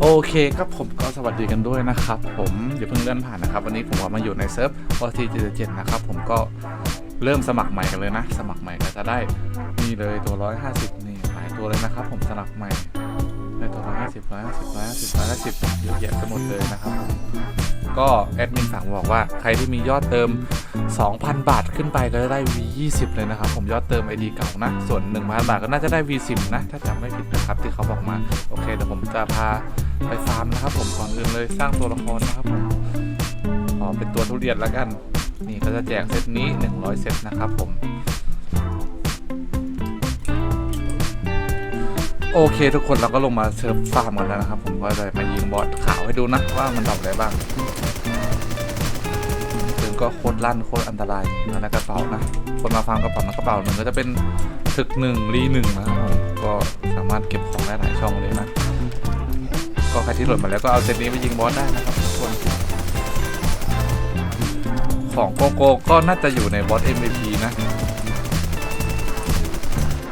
โอเคครับผมก็สวัสดีกันด้วยนะครับ ผมอย่าเพิ่งเลื่อนผ่านนะครับ วันนี้ผมก็มาอยู่ในเซิร์ฟ OT 77นะครับผมก็เริ่มสมัครใหม่กันเลยนะ สมัครใหม่ก็จะได้นี่เลยตัว 150 นี่หลายตัวเลยนะครับ ผมสมัครใหม่ได้ตัว 150 150 150 150เยอะแยะไปหมดเลยนะครับ ก็แอดมินสั่งบอกว่าใครที่มียอดเติม 2,000 บาทขึ้นไปก็จะได้ V20 เลยนะครับ ผมยอดเติม ID เก่านะ ส่วน 1,000 บาทก็น่าจะได้ V10 นะ ถ้าจำไม่ผิดนะครับที่เขาบอกมา โอเคเดี๋ยวผมจะพาไปฟาร์มนะครับ ผมก่อนอื่นเลยสร้างตัวละครนะครับผมขอเป็นตัวทุเรียนแล้วกัน นี่ก็จะแจกเซตนี้ 100 เซตนะครับผมโอเคทุกคนเราก็ลงมาเซิร์ฟฟาร์มกันแล้วนะครับ ผมก็จะมายิงบอสขาวให้ดูนะว่ามันทำอะไรบ้าง ก็โคตรลั่นโคตรอันตรายนะในกระเป๋านะ คนมาฟาร์มกระเป๋านะกระเป๋าหนึ่งก็จะเป็นถึกหนึ่งรีหนึ่งนะครับผมก็สามารถเก็บของได้หลายช่องเลยนะ ก็ใครที่หลดมาแล้วก็เอาเซตนี้ไปยิงบอสได้นะครับทุกคนของโกโก้ก็น่าจะอยู่ในบอส MVP นะ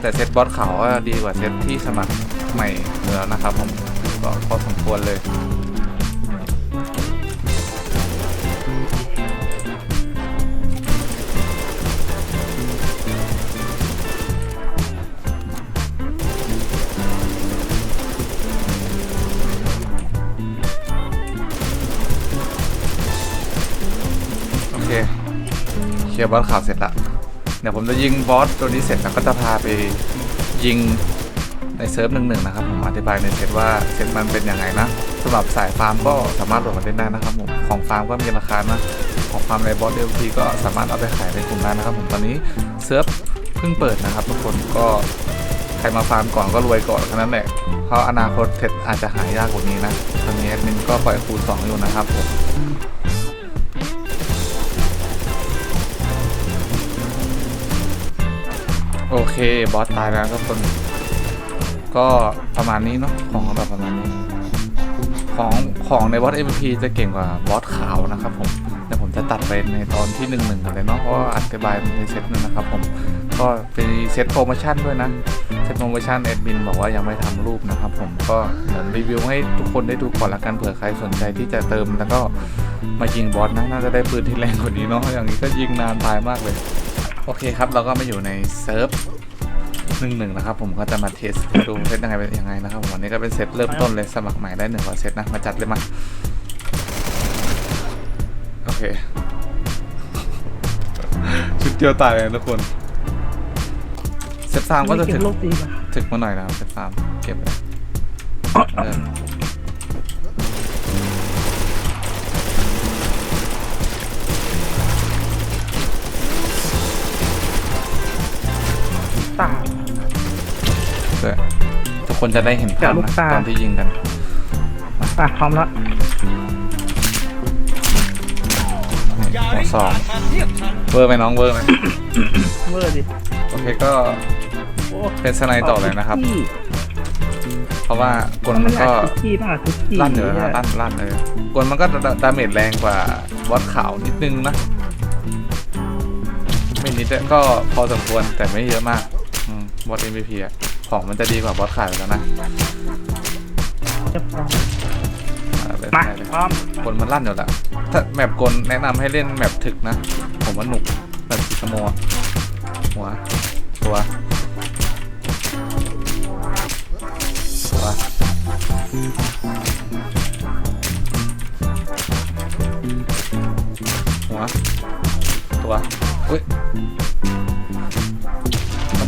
แต่เซตบอสขาวดีกว่าเซตที่สมัครใหม่อยู่แล้วนะครับผมก็พอสมควรเลย ลียร์บอสข่าวเสร็จละเดี๋ยวผมจะยิงบอสตัวนี้เสร็จแล้วก็จะพาไปยิงในเซิร์ฟหนึ่งหนึ่งนะครับผมอธิบายในเซตว่าเซตมันเป็นยังไงนะสำหรับสายฟาร์มก็สามารถโหลดมาเล่นได้นะครับผมของฟาร์มก็มีราคานะของฟาร์มในบอสเดลทีก็สามารถเอาไปขายในกลุ่มได้นะครับผมตอนนี้เซิร์ฟเพิ่งเปิดนะครับทุกคนก็ใครมาฟาร์มก่อนก็รวยก่อนแค่นั้นแหละเพราะอนาคตเทรดอาจจะหายากกว่านี้นะตอนนี้แอดมินก็ปล่อยคูณสองอยู่นะครับผม โอเค บอสตายแล้วทุกคน ก็ประมาณนี้เนาะของแบบประมาณนี้ ของของในบอส MVP จะเก่งกว่าบอสขาวนะครับผมเดี๋ยวผมจะตัดไปในตอนที่หนึ่งหนึ่งกันเลยเนาะเพราะว่าอธิบายในเซตนึงนะครับผมก็เป็นเซตโปรโมชั่นด้วยนะเซตโปรโมชั่นแอดมินบอกว่ายังไม่ทำรูปนะครับผมก็เหมือนรีวิวให้ทุกคนได้ดูก่อนละกันเผื่อใครสนใจที่จะเติมแล้วก็มายิงบอสนะน่าจะได้ปืนที่แรงกว่านี้เนาะอย่างนี้ก็ยิงนานตายมากเลย โอเคครับ เราก็มาอยู่ในเซิร์ฟหนึ่งหนึ่งนะครับ ผมก็จะมาเทสดูเซตยังไงเป็นยังไงนะครับผมวันนี้ก็เป็นเซตเริ่มต้นเลยสมัครใหม่ได้หนึ่งร้อยเซตนะ มาจัดเลยมา โอเค ชุดเดียวตายเลยทุกคนเซตฟาร์มก็จะเก็ถึบงโลกดีป่ะถึกมาหน่อยนะครับเซตฟาร์มเก็บเลย ตาเพื่อทุกคนจะได้เห็นภาพเจาะลูนะกตา ตอนที่ยิงกันตาพร้อมแล้วนี่หัวสองเวอร์ไหมน้องเวอร์ไหมเวอร์ดิโอเคก็โอ้เป็นสไนด์ต่อเลยนะครับคุกกี้เพราะว่ากลมันมันก็ก็คุกกี้ป่ะคุกกี้ลั่นอยู่นะลั่นลั่นเลยกลมันก็ดาดาเมจแรงกว่าวัดขาวนิดนึงนะ ไม่นิดอะก็พอสมควรแต่ไม่เยอะมากอืม บอส MVP อะของมันจะดีกว่าบอสขาวอยู่แล้วนะเรียบร้อยอ่าไปมาได้เลยพร้อมกลมันลั่นอยู่แล้วถ้าแมปกลแนะนำให้เล่นแมปถึกนะ ผมว่าหนุกแบบสโมอะหัว ตัว ตัวหัว ตัวอุ้ยมัน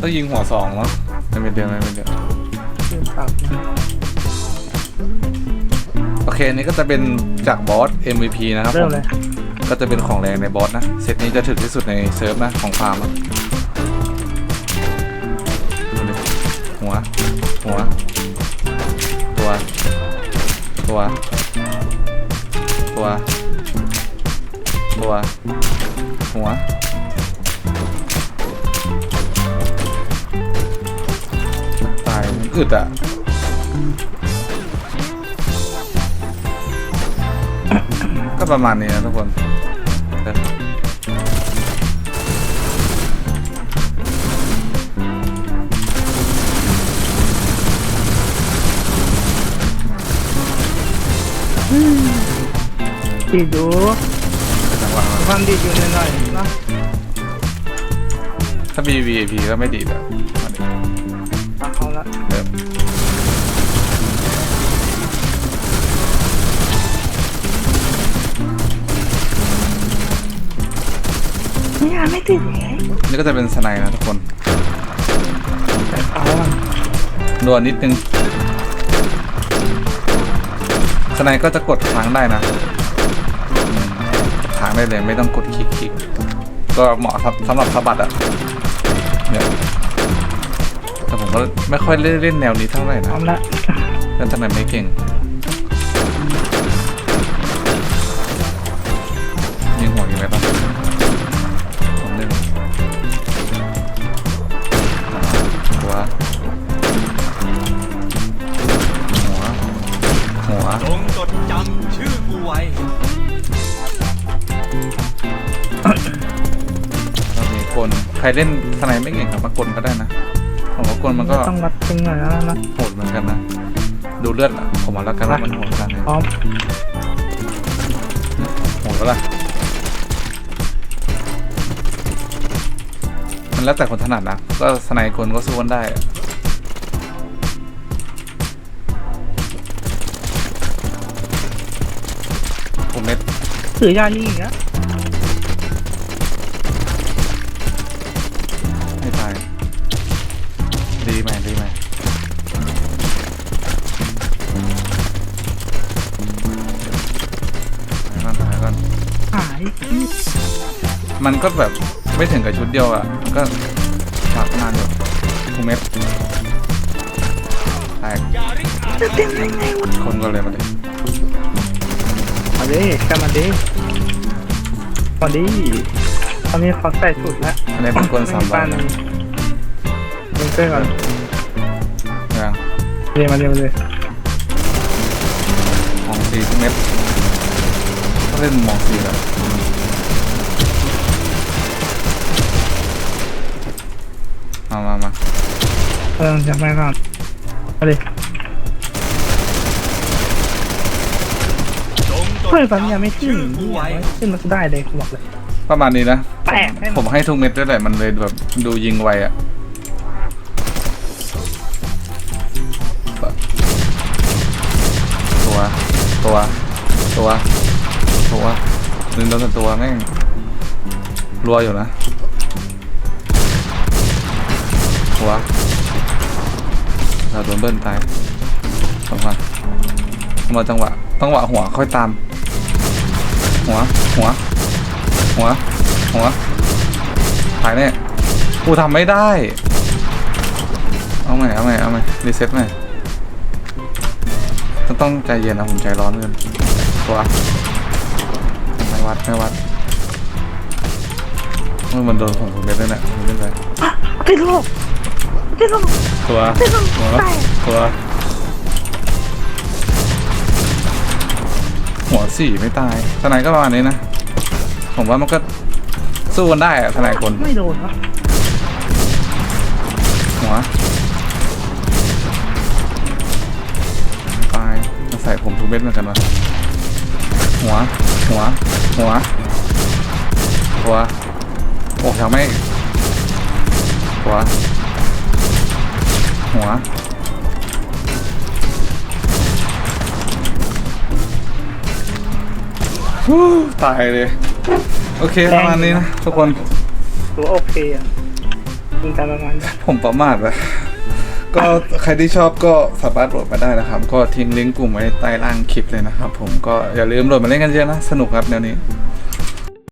ต้องยิงหัวสองเนาะไม่เป็นเดียวไม่เป็นเดียวเริ่มปรับนะโอเคอันนี้ก็จะเป็นจากบอส MVP นะครับเริ่ผมมเลยก็จะเป็นของแรงในบอสนะเซตนี้จะถึกที่สุดในเซิร์ฟนะของฟาร์มอะดูดิหัว หัว ตัว ตัว ตัว ตัว หัวายมันอึดอะก็ประมาณนี้นะทุกคนเออดีดอยู่จังหวะมันความดีดอยู่หน่อยๆเนาะถ้ามี VIP ก็ไม่ดีเลย เนี่ยไม่ติดไงนี่ก็จะเป็นสไนด์นะทุกคนแต่เอาอะนวลนิดนึงสไนด์ก็จะกดค้างได้นะอืมค้างได้เลยไม่ต้องกดคลิกคลิกก็เหมาะครับสำหรับสะบัดอะเนี่ยแต่ผมก็ไม่ค่อยเล่นเล่นแนวนี้เท่าไหร่พนะร้อมละเล่นทนายไม่เก่งยิงหัวยิงไหมปะ ไว้เรามีกลใครเล่นทนายไม่เก่งครับมากลก็ได้นะผมว่ากลมันก็ต้องรัดตึงหน่อยแล้วนะโหดเหมือนกันนะ ดูเลือดอะผมเอาแล้วกันว่ามันโหดขนาดไหนพร้อมโหดแล้วล่ะ มันแล้วแต่คนถนัดนะ ก็สไนคนก็สู้กันได้อะ ถือยานี่อีกแล้วไม่ตาย ดีไหมดีไหมหายก่อนหายก่อนหายมันก็แบบไม่ถึงกับชุดเดียวอะ ก็ฉากนานอยู่ทุกเม็ดแตกจะเต็มได้ไงวะคนก็เลยมาเลยมา ดิกันมาดิมาดิตอนนี้เขาใส่สุดแล้วอันนี้เป็นคนสามวันนะยิงเพื่อนก่อนยังเรียนมาเรียนมาเลยมองสีทุกเม็ดต้องเล่นมองสีแล้วมามามาเออจับไปก่อนมาดิ จงจดเพื่อนตอนนี้ยังไม่ขึ้นชื่อกูไว้ขึ้นมาก็ได้เลยกูบอกเลย ประมาณนี้นะแปลกผมผมให้ทุกเม็ดด้วยแหละมันเลยแบบดูยิงไวอะตัว ตัว ตัว ตัวหนึ่งโดนแต่ตัวแม่งรัวอยู่นะ ตัวเราโดนเบิ้ลตายสองพันมาจังหวะจังหวะหัวค่อยตาม หัว หัว หัว หัวหายแน่กูทำไม่ได้ เอาใหม่ เอาใหม่ เอาใหม่รีเซ็ตใหม่ต้องต้องใจเย็นนะผมใจร้อนเกินตัวไม่วัดไม่วัดเมื่อมันโดนผมผมเม็ดเลยเนี่ยผมเล่นไปติดโลกติดโลกตัวติดโลกหัวตายตัว สี่ไม่ตายทนายก็ประมาณนี้นะ ผมว่ามันก็สู้กันได้อะทนายคนไม่โดนวะหัวตายมาใส่ผมทุกเม็ดเหมือนกันวะหัว หัว หัว หัว โอ้ยังไม่หัว หัว ตายเลย โอเคประมาณนี้นะทุกคนตัวโอเคอะยิงกันประมาณนี้ผมประมาทอะก็ใครที่ชอบก็สามารถโหลดมาได้นะครับ ก็ทิ้งลิงก์กลุ่มไว้ใต้ล่างคลิปเลยนะครับ ผมก็อย่าลืมโหลดมาเล่นกันเยอะนะ สนุกครับแนวนี้